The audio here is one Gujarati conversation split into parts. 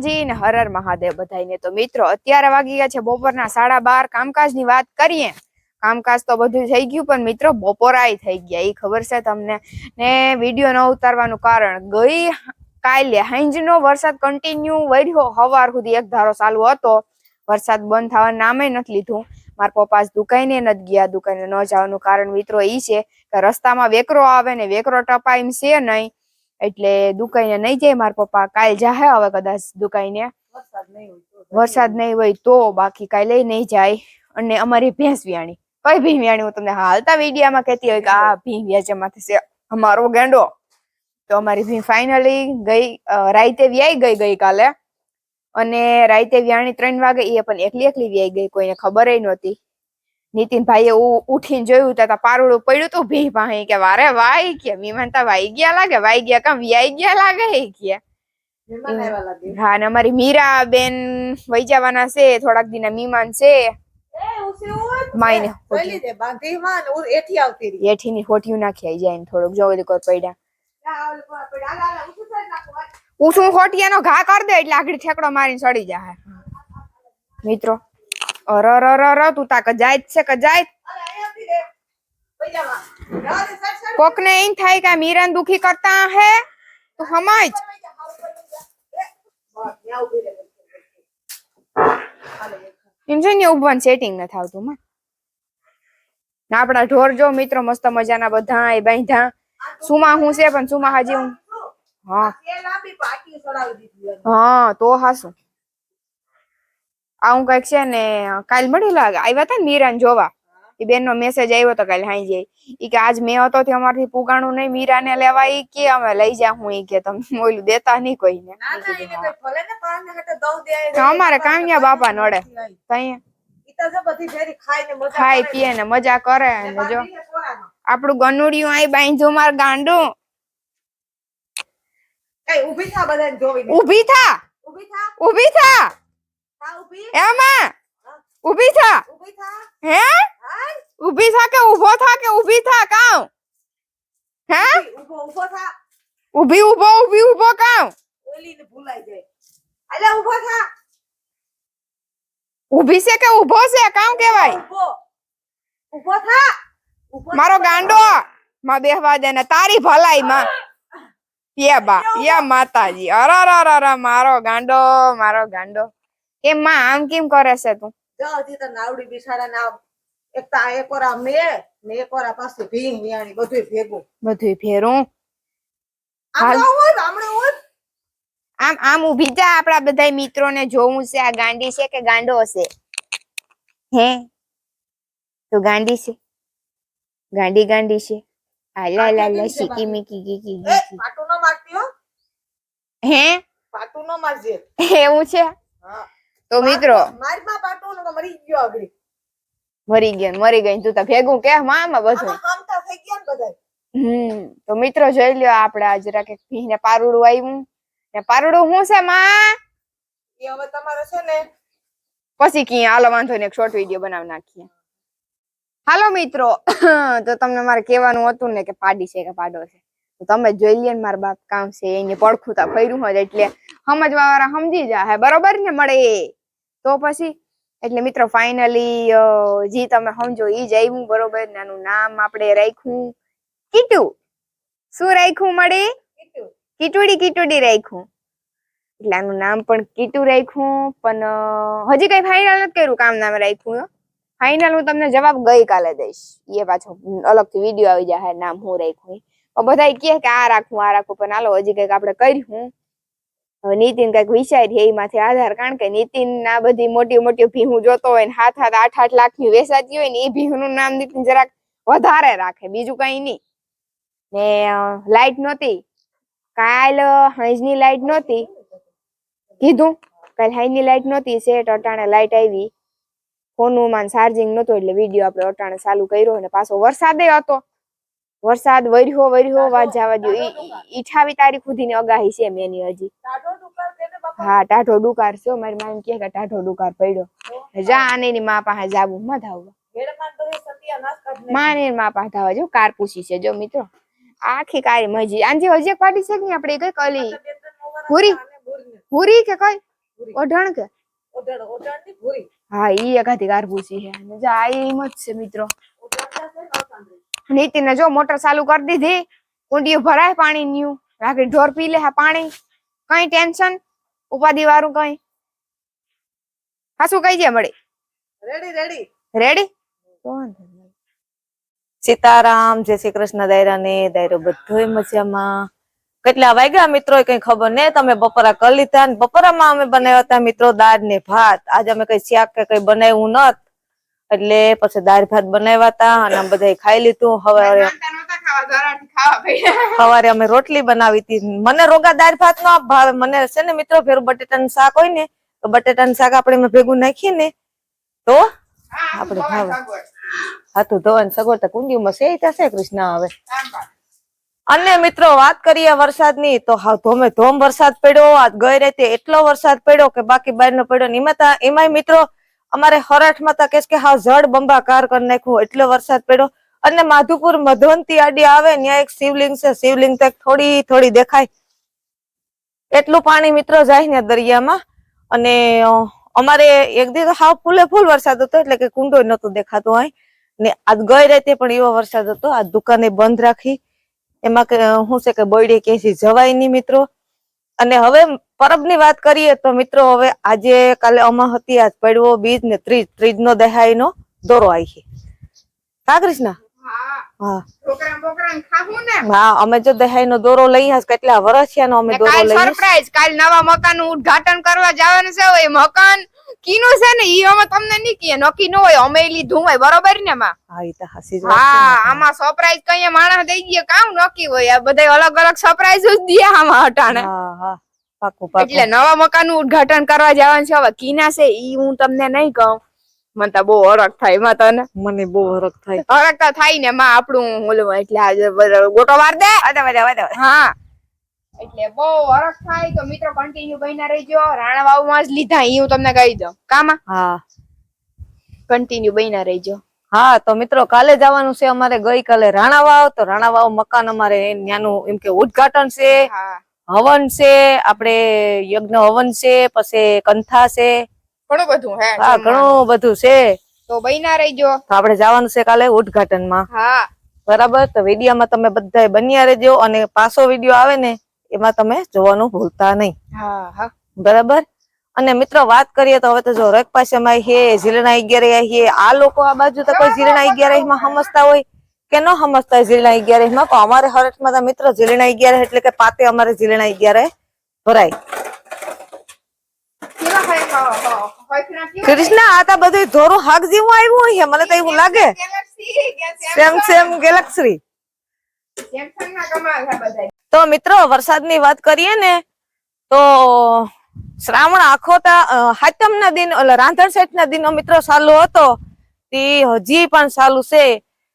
માતાજી ને હરર મહાદેવ બધાને તો મિત્રો, અત્યારે વાગી ગયા છે બપોરના સાડા બાર. કામકાજની વાત કરીએ. કામકાજ તો બધું થઈ ગયું, પણ મિત્રો, બપોરાય થઈ ગયા. એ ખબર છે તમને? ને વીડિયો ન ઉતારવાનું કારણ, ગઈ કાલે હાંજનો વરસાદ કન્ટિન્યુ વર્યો હવાર સુધી એક ધારો ચાલુ હતો. વરસાદ બંધ થવા નામે નથી લીધું. મારા પપ્પા દુકાને નથી ગયા. દુકાને ન જવાનું કારણ મિત્રો એ છે કે રસ્તામાં વેકરો આવે ને વેકરો ટપાય એમ છે નહીં. એટલે દુકાઈને નહીં જાય મારા પપ્પા. કાલ જાહે હવે કદાચ દુકાઈને. વરસાદ નહીં હોય તો વરસાદ નહીં હોય તો બાકી કાલે નહીં જાય. અને અમારી ભેંસ વ્યાણી. કઈ ભીમ વ્યાણી? હું તમને હાલતા વિડીયામાં કહેતી હોય કે આ ભીં વ્યાજમાંથી છે અમારો ગેંડો. તો અમારી ભીમ ફાઇનલી ગઈ રાઈતે વ્યાઈ ગઈ ગઈકાલે. અને રાઈતે વ્યાણી ત્રણ વાગે એ પણ એકલી એકલી વ્યાઈ ગઈ કોઈને ખબર નહોતી. નીતિનભાઈએ ઉઠીને જોયું તો તા પારુડું પડ્યું તું ભી ભાઈ કે વારે વાઈ કે વિમાનતા વાઈ ગયા લાગે વાઈ ગયા કામ વ્યાઈ ગયા લાગે એ કે. હા અને અમારી મીરા બેન વહી જવાના છે થોડાક દિના મીમાન છે. માઈને ને હોઠિયું. નાખી આઈ જાય ને થોડુંક જો ઓલી કોર પડ્યા. ઉઠું હોટિયાનો ઘા કરી દે એટલે આગળ ઠેકડો મારીને સડી જાય મિત્રો અર અર અર તું તા કજાય છે કજાય. કોક ને એમ થાય કે મીરન દુખી કરતા હે? તું સમજ ઇન્જિન ઉભવાનું સેટિંગ ન થાવતું માં. આપણા ઢોર જો મિત્રો મસ્ત મજાના બધા એ બાંધા સુમા હું છે, પણ સુમા હાજી હું. હા. હા, તો હાસું. આવું કંઈક છે ને કાલ મળી આવ્યા હતા ને મીરાને જોવા. એ બેન નો મેસેજ આવ્યો હતો કાલે હાઈ જાય. એ કે આજ મેં હતો તે અમારથી પુગાણું નહીં મીરાને લેવા એ કે અમે લઈ જા હું એ કે તમે ઓલું દેતા નહીં કોઈને. અમારે કાંગિયા બાપા નડે. તઈ ઈ તો જો બધી ભેરી ખાઈને મજા ખાય પીએ ને મજા કરે ને જો. આપણું ગનુડિયું આઈ બાંધ્યું માર ગાંડું. ઊભી થા બધા ઊભી થા. ઊભી થા, ઊભી થા. એમાં? ઊભી થા. હે? ઊભી થા કે ઊભો થા કે ઊભી થા? કાઉ? હે? ઊભો, ઊભો થા. ઊભી ઊભો ઊભી ઊભો કાઉ? ઓલીને ભૂલાઈ જાય. અલા, ઊભો થા. ઊભી છે કે ઊભો છે? કામ કેવાય ઊભો. ઊભો થા. મારો ગાંડો. માં બેહવા દે ને તારી ભલાઈ માં. યે બા યે માતાજી. અર મારો ગાંડો મારો ગાંડો. કેમ માં આમ કેમ કરે છે તું? જો હજી તો નાવડી બિસાડા ના એક તો આ એક ઓરા મેં ને એક ઓરા પાસે ભીમ મિયાણી બધું ભેગું. બધું ફેરું. હોય હોય. આમ આમ ઊભી જા આપડા બધા મિત્રોને જોવું છે આ ગાંડી છે કે ગાંડો હશે? હે? તો ગાંડી છે. ગાંડી ગાંડી છે. આલા લા લા શીકી મીકી એ ગી. પાટું ન મારતી હો. હે? પાટુ ન મારજે. એવું છે? હા. તો મિત્રો. મારી ને ગયો મરી ગયો મરી ગઈ તું તો ભેગું કે મામા બધું. ને હમ તો મિત્રો જોઈ લ્યો આપણે આજ રાકે ભીને પારુડું આવ્યું ને પારુડું શું છે માં? એ હવે તમારે છે ને પછી કી હાલો વાંધો ને એક શોર્ટ વીડિયો બનાવી નાખીએ. હાલો મિત્રો. તો તમને મારે કહેવાનું હતું ને કે પાડી છે કે પાડો છે. તો તમે જોઈ લે ને મારા બાપ કામ છે એને પડખું તા ફર્યું હોય એટલે સમજવા વાળા સમજી જાય બરોબર ને મળે તો પછી એટલે મિત્રો ફાઇનલી જી તમે સમજો ઈ જ આવ્યું બરોબર? ને નામ આપણે રાખ્યું. કીટુ. શું રાખ્યું મળે? કીટુડી કીટુડી રાખ્યું. એટલે આનું નામ પણ કીટુ રાખ્યું પણ હજી કઈ ફાઇનલ નથી કર્યું કામ નામ રાખ્યું ફાઇનલ હું તમને જવાબ ગઈકાલે દઈશ. એ પાછો અલગથી વીડિયો આવી જાય નામ હું રાખ્યું. બધા કહે કે આ રાખવું આ રાખવું પણ હાલો હજી કંઈક આપણે કર્યું. હવે નીતિન કંઈક વિચારી એમાંથી આધાર, કારણ કે નીતિન ના બધી મોટી મોટી ભીહું જોતો હોય ને હાથ હાથ આઠ આઠ લાખની વેચાતી હોય ને એ ભીહું નામ નીતિન જરાક વધારે રાખે, બીજું કઈ નહીં. ને લાઈટ નહોતી. કાલ હાંજની લાઈટ નહોતી. કીધું, કાલ હાઈની લાઈટ નહોતી સેટ અટાણે લાઈટ આવી. ફોનું માન ચાર્જિંગ નહોતું એટલે વીડિયો આપણે અટાણે ચાલુ કર્યો અને પાછો વરસાદે હતો. વરસાદ વર્યો વર્યો વાત જવા દો ઈઠાવી તારીખ સુધીની અગાહી છે મેની હજી. ને હા ટાઢો ડુકાર છે મારી મામ કહે કે ટાઢો ડુકાર પડ્યો. જા આને ની મા પાસે જાવું મત આવવા. માને મા પાસે આવવા જો કાર પૂછી છે જો મિત્રો. આખી કારી મજી આજે હજી એક પાડી છે કે નહીં આપણે કઈ કલી? પૂરી? પૂરી કે કઈ? ભૂરી. ઓઢણ કે? ની ભૂરી. હા ઈ એકાથી ગારભૂચી છે. અને જા આ એમ જ છે મિત્રો ઓઢણ છે ને અસાંભળી. નીતિને જો મોટર ચાલુ કરી દીધી કુંડીયું ભરાય પાણી ન્યુ રાખી ઢોર પી લે હા પાણી. કઈ ટેન્શન? ઉપાધિ વાળું કઈ? હાસુ કઈ છે મળી. રેડી રેડી રેડી સીતારામ જય શ્રી કૃષ્ણ દાયરા ને દાયરો બધોય મજામાં. કેટલા વાગ્યા મિત્રો કઈ ખબર ને? તમે બપોરા કરી લીધા ને બપોરામાં અમે બનાવ્યા હતા મિત્રો દાળ ને ભાત. આજે અમે કઈ શાક કે કઈ બનાવ્યું નત એટલે પછી દાળ ભાત બનાવ્યા હતા અને બધા ખાઈ લીધું. હવે સવારે અમે રોટલી બનાવી હતી મને રોગા દાળ ભાત નો ભાવે મને છે ને મિત્રો ફેર બટેટાનું શાક હોય ને તો બટેટાનું શાક આપણે ભેગું નાખીએ ને તો આપણે ભાવે. હાથું ધોવાની સગવડતા કુંડીમાં સે થશે કૃષ્ણ હવે. અને મિત્રો વાત કરીએ વરસાદની તો ધોમે ધોમ વરસાદ પડ્યો આજ ગઈ રાતે એટલો વરસાદ પડ્યો કે બાકી બહારનો પડ્યો ને એમાં એમાંય મિત્રો અમારે હરાઠમાં તા કેસ કે હા, જળ બંબાકાર કરી નાખ્યું એટલો વરસાદ પડ્યો. અને માધુપુર મધવંતી આડી આવે, ત્યાં એક શિવલિંગ છે. શિવલિંગ તો થોડી થોડી દેખાય. એટલું પાણી મિત્રો જાય ને દરિયામાં. અને અમારે એક દિવસ હાવ ફૂલે ફૂલ વરસાદ હતો, એટલે કે કુંડો નતો દેખાતો અહીં. ને આજ ગઈ રાતે પણ એવો વરસાદ હતો. આ દુકાને બંધ રાખી. એમાં શું છે કે બોયડી ક્યાંથી જવાય નહીં મિત્રો. અને હવે પરબની વાત કરીએ તો મિત્રો હવે આજે કાલે અમા હતી આજ પડવો બીજ ને ત્રીજ ત્રીજ નો દહાઈ નો દોરો આવી છે. હા, કૃષ્ણ? હા. અમે જો દહાઈ નો દોરો લઈ આજ કેટલા વર્ષ છે અમે દોરો લઈ સરપ્રાઈઝ કાલ નવા મકાનનું ઉદ્ઘાટન કરવા જવાનું છે એ મકાન કીનું છે ને ઈ અમે તમને નહીં કીએ નક્કી ન હોય અમે લીધું હોય. બરોબર ને માં? હા ઈ તો હાસી હા આમાં સરપ્રાઈઝ કઈ માણસ દઈ ગયે. કામ નક્કી હોય. આ બધા અલગ અલગ સરપ્રાઈઝ જ દે આમાં હટાણે હા હા. પાકું એટલે નવા મકાનનું ઉદ્ઘાટન કરવા જવાનું છે. હવે કીના છે ઈ હું તમને નહીં કહું. મને તો બહુ હરક થાય એમાં તને. મને બહુ હરખ થાય. હરખ તો થાય ને માં આપણું ઓલું એટલે આજે ગોટો વાર દે. વાદા વાદા વાદા હા. એટલે બહુ હરખ થાય તો મિત્રો કન્ટિન્યુ બહીના રહેજો. રાણા વાવમાં જ લીધા એ હું તમને કહી દઉં. કામાં? હા. કન્ટિન્યુ બહીના રહેજો. હા તો મિત્રો કાલે જવાનું છે અમારે ગઈ કાલે રાણાવાવ તો રાણાવાવ મકાન અમારે ત્યાંનું એમ કે ઉદ્ઘાટન છે. હવન છે આપણે યજ્ઞ હવન છે પછી કંથા છે. ઘણું બધું હે હા ઘણું બધું છે. તો બહીના રહેજો. તો આપણે જવાનું છે કાલે ઉદ્ઘાટનમાં. હા. બરાબર? તો વિડીયોમાં તમે બધા બન્યા રહેજો અને પાછો વીડિયો આવે ને એમાં તમે જોવાનું ભૂલતા નહીં. હા હા. બરાબર? અને મિત્રો વાત કરીએ તો હવે તો જો રક પાસે માં હે ઝીલણા અગિયાર હે આ લોકો આ બાજુ તો કોઈ ઝીલણા અગિયારમાં સમજતા હોય કે ન સમજતા ઝીલણા અગિયારમાં અમારે હરટમાં તો મિત્રો ઝીલણા અગિયાર એટલે કે પાતે અમારે ઝીલણા અગિયાર ભરાય. કૃષ્ણ, આ તો બધું ધોરું હાક જેવું આવ્યું છે મને તો એવું લાગે. Same same Galaxy. તો મિત્રો, વરસાદની વાત કરીએ ને, તો શ્રાવણ આખો હાતમ ના દિન, એટલે રાંધણ સેઠ ના દિનો મિત્રો ચાલુ હતો. તે હજી પણ ચાલુ છે.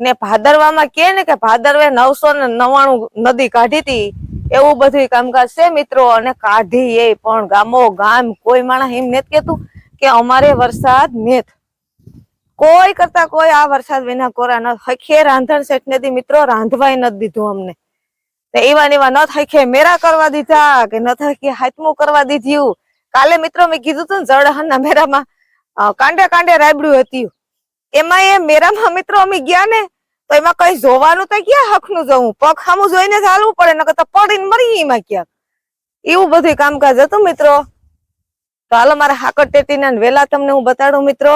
ને ભાદરવામાં કે ને કે ભાદરવે નવસો ને નવાણું નદી કાઢી હતી એવું બધું કામકાજ છે મિત્રો, અને કાઢી એ પણ ગામો ગામ. કોઈ માણસ એમ નથી કેતું કે અમારે વરસાદ નેત કોઈ કરતા કોઈ આ વરસાદ વિના કોરા ન હખે રાંધણ શેઠ નથી મિત્રો રાંધવાય નથી દીધું અમને. એવા ને એવા ન કે મેરા કરવા દીધા કે ન કે હાથમું કરવા દીધું કાલે મિત્રો મેં કીધું હતું જળહનના મેરામાં કાંડે કાંડે રાબડ્યું હતું. એમાં એ મેરામાં મિત્રો અમે ગયા ને તો એમાં કઈ જોવાનું તો ક્યાં હકનું જવું પગ સામું જોઈને જ હાલવું પડે, નકર તો પડીને મરી એમાં ક્યાંક. એવું બધું કામકાજ હતું, મિત્રો? તો હાલો, મારે હાકર ટેટીના વેલા તમને હું બતાડું, મિત્રો.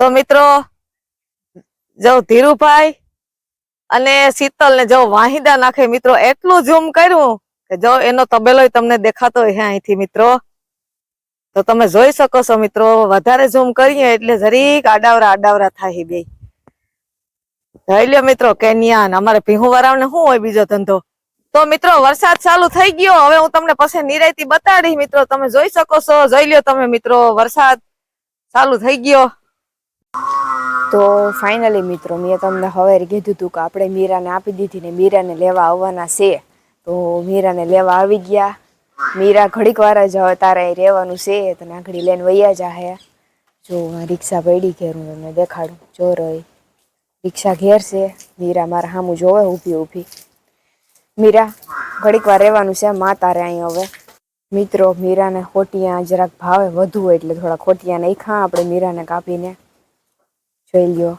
તો મિત્રો, જો ધીરુભાઈ અને શીતલ ને જો વાહિદા નાખે, મિત્રો, એટલું ઝૂમ કર્યું કે જો એનો તબેલો તમને દેખાતો હોય અહીંથી, મિત્રો. તો તમે જોઈ શકો છો, મિત્રો, વધારે ઝૂમ કરીએ એટલે જરીક આડાવરા આડાવરા થાય બે જોઈ લ્યો મિત્રો, કેનિયાન. અમારે ભીહું વાળાને શું હોય બીજો ધંધો? તો મિત્રો, વરસાદ ચાલુ થઈ ગયો. હવે હું તમને પછી નિરાયતી બતાડી મિત્રો, તમે જોઈ શકો છો. જોઈ લ્યો તમે મિત્રો, વરસાદ ચાલુ થઈ ગયો. તો ફાઇનલી મિત્રો, મેં તમને હવે કીધું હતું કે આપણે મીરાને આપી દીધી ને મીરાને લેવા આવવાના છે. તો મીરાને લેવા આવી ગયા. મીરા ઘડીક વાર જ હવે તારે રહેવાનું છે. તને આગળ લઈને વૈયા જાહે. જો રિક્ષા પડી ઘેર હું તમને દેખાડું. જો રહી રિક્ષા ઘેર છે. મીરા મારા હામું જોવે, ઊભી ઊભી. મીરા, ઘડીક વાર રહેવાનું છે, માં તારે અહીં હવે. મિત્રો, મીરાને ખોટિયા જરાક ભાવે વધુ હોય એટલે થોડા ખોટિયા નાખ્યા આપણે મીરાને કાપીને. જોઈ લ્યો.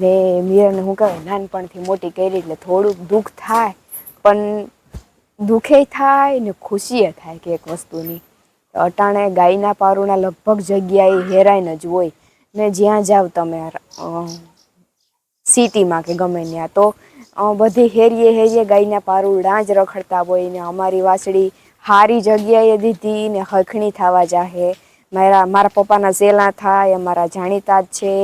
ને મીરાને હું કહેવાય, નાનપણથી મોટી કરી એટલે થોડુંક દુઃખ થાય, પણ દુઃખે થાય ને ખુશીએ થાય કે એક વસ્તુની. અટાણે ગાયના પારુના લગભગ જગ્યાએ હેરાઈને જ હોય. ને જ્યાં જાવ તમે સિટીમાં કે ગમે ત્યાં. તો બધી હેરીએ હેરીએ ગાયના પારુડા જ રખડતા હોય ને અમારી વાસળી હારી જગ્યાએ દીધી ને હખણી થવા જાહે. મારા મારા પપ્પાના સેલા થાય, અમારા જાણીતા જ છે.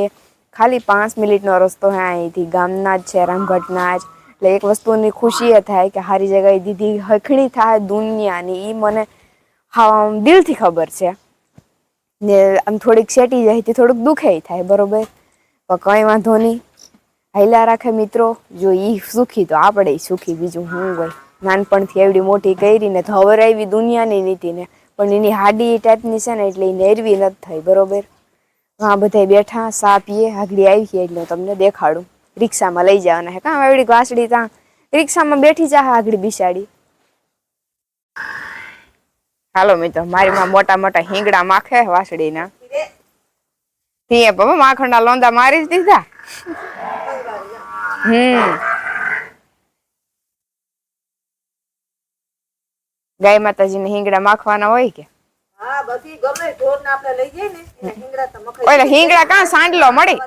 ખાલી પાંચ મિનિટનો રસ્તો હે અહીંથી. ગામના જ છે રામગઢના જ. એટલે એક વસ્તુની ખુશી એ થાય કે હારી જગ્યાએ દીધી હખણી થાય દુનિયાની. એ મને દિલથી ખબર છે. ને આમ થોડીક શેટી જાય તે થોડુંક દુખે થાય, બરોબર? પણ કંઈ વાંધો નહીં. હાઈલા રાખે મિત્રો. જો ઈ સુખી, તો આપણે સુખી. બીજું હું હોય? નાનપણથી એવડી મોટી કરીને તો હવે આવી દુનિયાની નીતિને પણ એની હાડી એ ટાઈપની છે ને, એટલે એ નેરવી નથી થઈ, બરોબર? હા બધા બેઠા, સા પીએ આગળી આવી એટલે તમને દેખાડું. રિક્ષામાં લઈ જવાના હે કાં એવડી વાસડી ત્યાં રિક્ષામાં બેઠી જા આગળ બિસાડી. હાલો મિત્રો મારી માં મોટા મોટા હિંગડા માખે વાસળીના. તીએ બાબા માખણના લોંદા મારી જ દીધા. હમ. ગાય માતાજીને હિંગડા માખવાના હોય કે? હા બધી ગમે ઢોર ને આપણે લઈ જઈએ ને એટલે હિંગડા તો હિંગડા કાં સાંડલો મળી?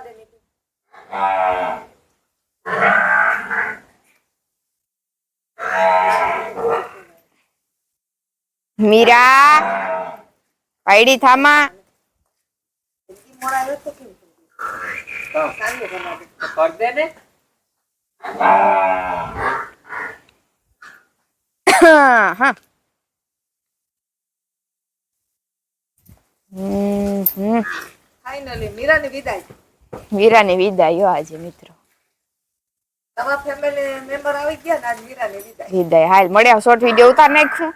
મીરા પાયડી થામા. મીરાની વિદાય. વીરાની વિદાય આજે મિત્રો. તમારા ફેમિલી મેમ્બર આવી ગયા ને આજ મીરાની વિદાય વિદાય હાલ મળ્યા શોર્ટ વીડિયો ઉતાર નાખશું.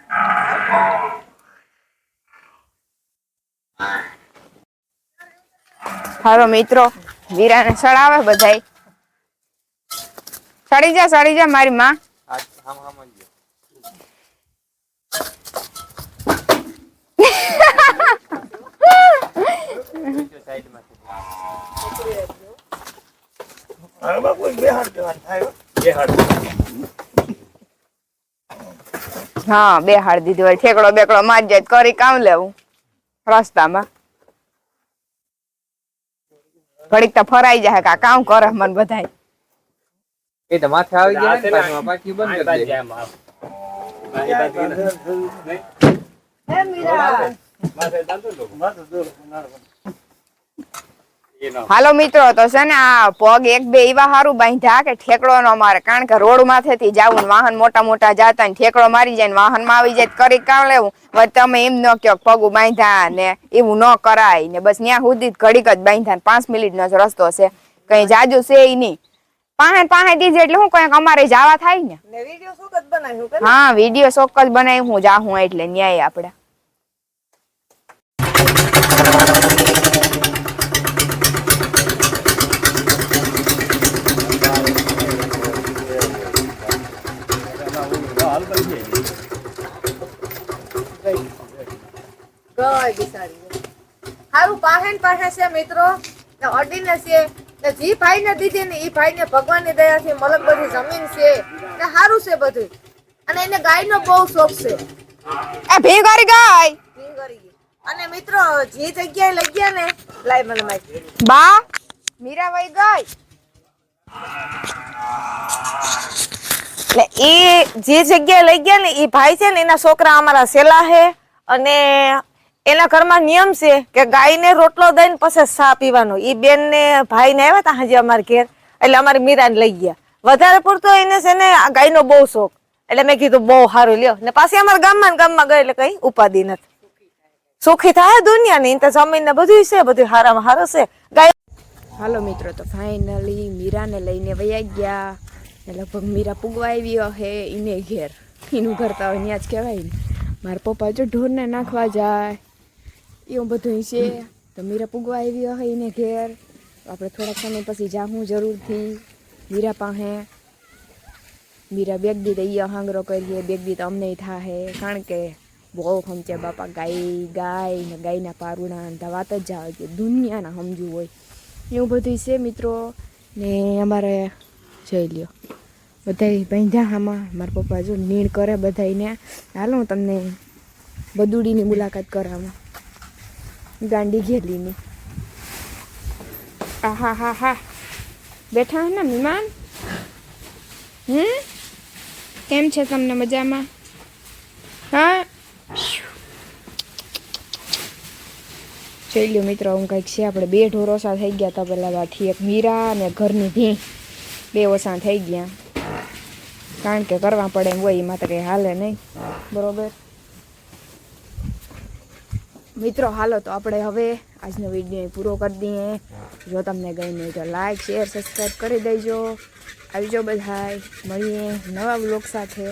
હાલો મિત્રો વીરાને સળાવે બધાય. સડી જા સડી જા મારી માં. હા બે હાડ દીધી હોય ઠેકડો બેકડો માર જાય કરી કામ લેવું રસ્તામાં. ઘડીક તો ફરાઈ જાય કા કામ કરે મન બધાય. એ તો માથે આવી ગયા ને પાછું પાછી બંધ કરી દે. હે? મીરા? હાલો મિત્રો તો છે ને આ પગ એક બે એવા હારું બાંધ્યા કે ઠેકડો નો મારે કારણ કે રોડ માથેથી જવું વાહન મોટા મોટા જાતા ને ઠેકડો મારી જાય ને વાહનમાં આવી જાય કરી કામ લેવું? તમે એમ ન કહો પગ બાંધ્યા ને એવું ન કરાય ને બસ ત્યાં સુધી ઘડીક જ બાંધ્યા ને પાંચ મિનિટ નો જ રસ્તો છે. કઈ જાજુ છે ઈ નહીં. પાહે પાહે દીજે એટલે હું કંઈક અમારે જવા થાય ને? ને વિડિયો બનાવ્યું હા વીડિયો ચોક્કસ બનાવી હું જાહું એટલે ન્યાય આપણે ગઈ બિચારી હારું પાસે છે મિત્રો. ને અડીને છે. ને જે ભાઈ ને દીધી ને એ ભાઈ ને ભગવાનની દયાથી મલક બધી જમીન છે. ને સારું છે બધું. અને એને ગાયનો બહુ શોખ છે. એ ભી ગાય? ભીંગરી. અને મિત્રો જે જગ્યાએ લઈ ગયા ને લાય મને માહિતી બા મીરાબાઈ ગઈ એ જે જગ્યાએ લઈ ગયા ને એ ભાઈ છે ને એના છોકરા અમારા સેલા છે. અને એના ઘરમાં નિયમ છે કે ગાયને રોટલો દઈને પછી સા પીવાનો. એ બેન ને ભાઈ ને આવ્યા તા હજી અમારા ઘેર. એટલે અમારી મીરાને લઈ ગયા. વધારે પૂરતો એને છે ને ગાયનો બહુ શોખ. એટલે મેં કીધું બહુ સારું, લ્યો. ને પાછી અમારા ગામમાં ગામમાં ગઈ એટલે કઈ ઉપાધિ નથી. સુખી થાય દુનિયાની તો જમીન ને બધું છે બધું હારામાં હારું છે. ગાય હાલો મિત્રો, તો ફાઇનલી મીરાને લઈને વયા ગયા. લગભગ મીરા પૂગવા આવી હે એને ઘેર. એનું ઘર તો અહીંયા જ કહેવાય ને. મારા પપ્પા જો ઢોરને નાખવા જાય. એવું બધું છે. તો મીરા પૂગવા આવી હોય એને ઘેર. આપણે થોડાક સમય પછી જાહું જરૂરથી. મીરા પાસે. મીરા બેગ દી ઈ હાંગરો કરીએ. બેગ દી તો અમને થાહે. કારણ કે બહુ સમજે બાપા, ગાય ગાય ને ગાયના પારુણા ને વાત જ આવે કે દુનિયાના સમજવું હોય. એવું બધું છે મિત્રો. ને અમારે જઈ લ્યો. બધાય બાંધ્યા આમાં મારા પપ્પા જો નીણ કરે બધાયને. હાલો હું તમને બદુડીની મુલાકાત કરાવું. ગાંડી ઘેલીની. આ હા હા. બેઠા હે ને મહેમાન હમ? કેમ છે તમને મજામાં? હા? જોઈ લ્યો મિત્રો હું કંઈક છે. આપણે બે ઢોરોસા થઈ ગયા હતા પહેલાં બાથી એક મીરા અને ઘરની ભી. બે ઓછા થઈ ગયા. કારણ કે કરવા પડે એમ હોય, એમાં તો કંઈ હાલે નહીં. બરોબર? મિત્રો હાલો તો આપણે હવે આજનો વીડિયો પૂરો કરી દઈએ. જો તમને ગમ્યું હોય તો લાઈક શેર સબસ્ક્રાઈબ કરી દેજો. આવજો બધાય. મળીએ નવા બ્લોગ સાથે.